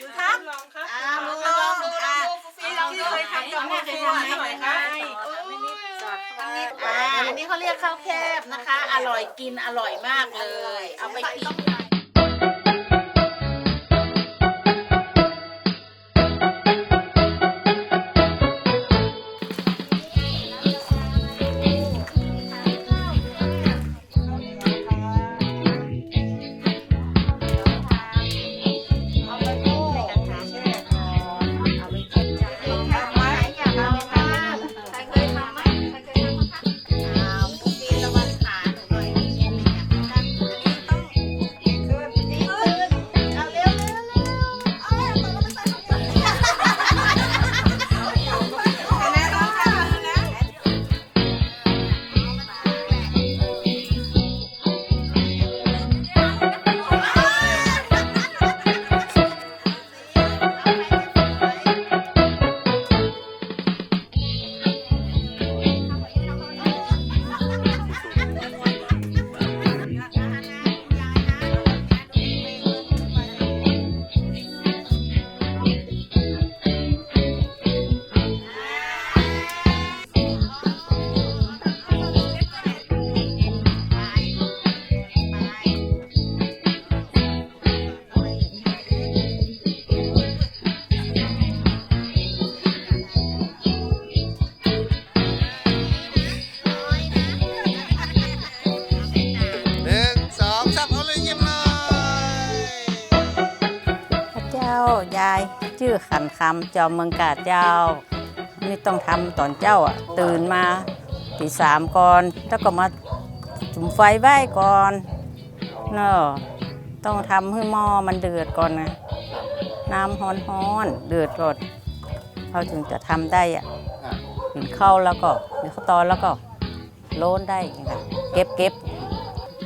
ครับลองครับอ่าลองลองดูอะที่เคยทำกับครอบครัวอร่อยครับอ่าอันนี้เขาเรียกข้าวแคบนะคะ อร่อยกินอร่อยมากเลย เอาไปกิน ยายชื่อขันคำจอมเมืองกาดเจ้า นี่ต้องทำตอนเจ้าอะตื่นมาตีสามก่อน แล้วก็มาจุ่มไฟไหว้ก่อนเนอะต้องทำให้หม้อมันเดือดก่อนนะน้ำฮ้อนๆเดือดก่อนเราถึงจะทำได้อะหินเข้าแล้วก็หินข้าตอนแล้วก็โล้นได้อย่างเงี้ยค่ะเก็บเก็บ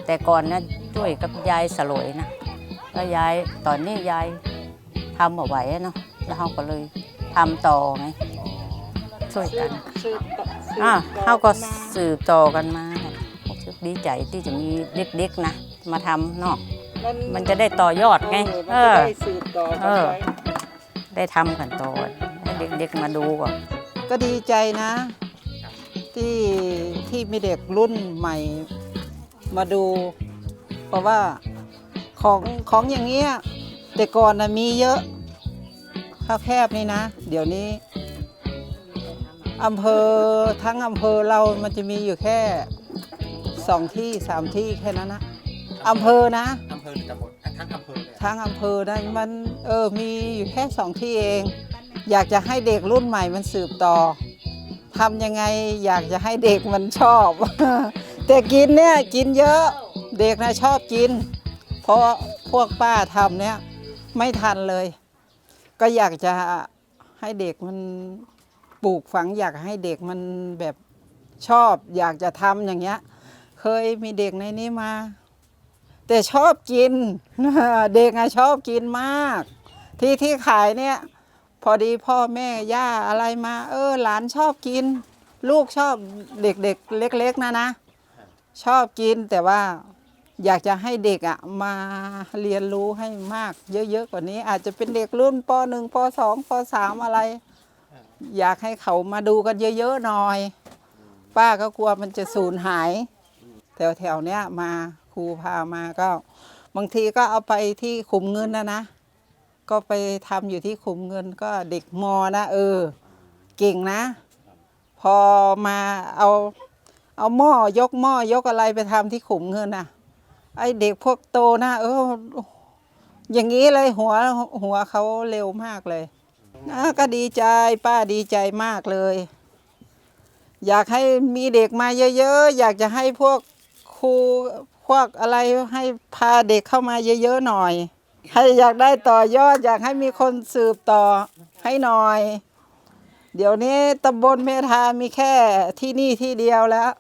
แต่ก่อนนะช่วยกับยายสลวยนะแล้วยายตอนนี้ยาย ทำเอาไว้อะเนาะแล้วเราก็เลยทำต่อไงช่วยกันอ่าเขาก็สืบต่อกันมารู้สึกดีใจที่จะมีเด็กๆนะมาทำเนาะมันจะได้ต่อยอดไง เออสืบต่อเออได้ทำกันต่อให้เด็กๆมาดูก่อน ก็ดีใจนะ ที่ที่มีเด็กรุ่นใหม่มาดู เพราะว่าของของอย่างเงี้ย แต่ก่อนนะมีเยอะ ข้าวแคบนี่นะ เดี๋ยวนี้อำเภอทั้งอำเภอเรามันจะมีอยู่แค่สองที่สามที่แค่นั้นนะอำเภอนะอำเภอหรือตำบลทั้งอำเภอเลยทั้งอำเภอนะมันเออมีอยู่แค่สองที่เอง อยากจะให้เด็กรุ่นใหม่มันสืบต่อทำยังไงอยากจะให้เด็กมันชอบ แต่กินเนี่ยกินเยอะ เด็กนะชอบกิน เพราะพวกป้าทำเนี่ย ไม่ทันเลย ก็อยากจะให้เด็กมันปลูกฝัง อยากให้เด็กมันแบบชอบ อยากจะทำอย่างเงี้ย เคยมีเด็กในนี้มา แต่ชอบกิน เด็กอะชอบกินมาก ที่ที่ขายเนี่ย พอดีพ่อแม่ย่าอะไรมา เออ หลานชอบกิน ลูกชอบเด็กๆเล็ก ๆนะนะ ชอบกินแต่ว่า อยากจะให้เด็กอะมาเรียนรู้ให้มาก เยอะๆกว่านี้ อาจจะเป็นเด็กรุ่นปหนึ่งปสองปสามอะไร อยากให้เขามาดูกันเยอะๆหน่อย ป้าก็กลัวมันจะสูญหาย แถวๆเนี้ยมาครูพามาก็ บางทีก็เอาไปที่ขุมเงินนะนะ ก็ไปทำอยู่ที่ขุมเงินก็เด็กมอนะ เออ เก่งนะ พอมาเอาเอาหม้อยกหม้อยกอะไรไปทำที่ขุมเงินน่ะ ไอเด็กพวกโตนะเออ อย่างนี้เลยหัวหัวเขาเร็วมากเลยนะก็ดีใจป้าดีใจมากเลย อยากให้มีเด็กมาเยอะๆ อยากจะให้พวกครูพวกอะไรให้พาเด็กเข้ามาเยอะๆหน่อย ให้อยากได้ต่อยอด อยากให้มีคนสืบต่อให้หน่อย เดี๋ยวนี้ตำบลเมทามีแค่ที่นี่ที่เดียวแล้ว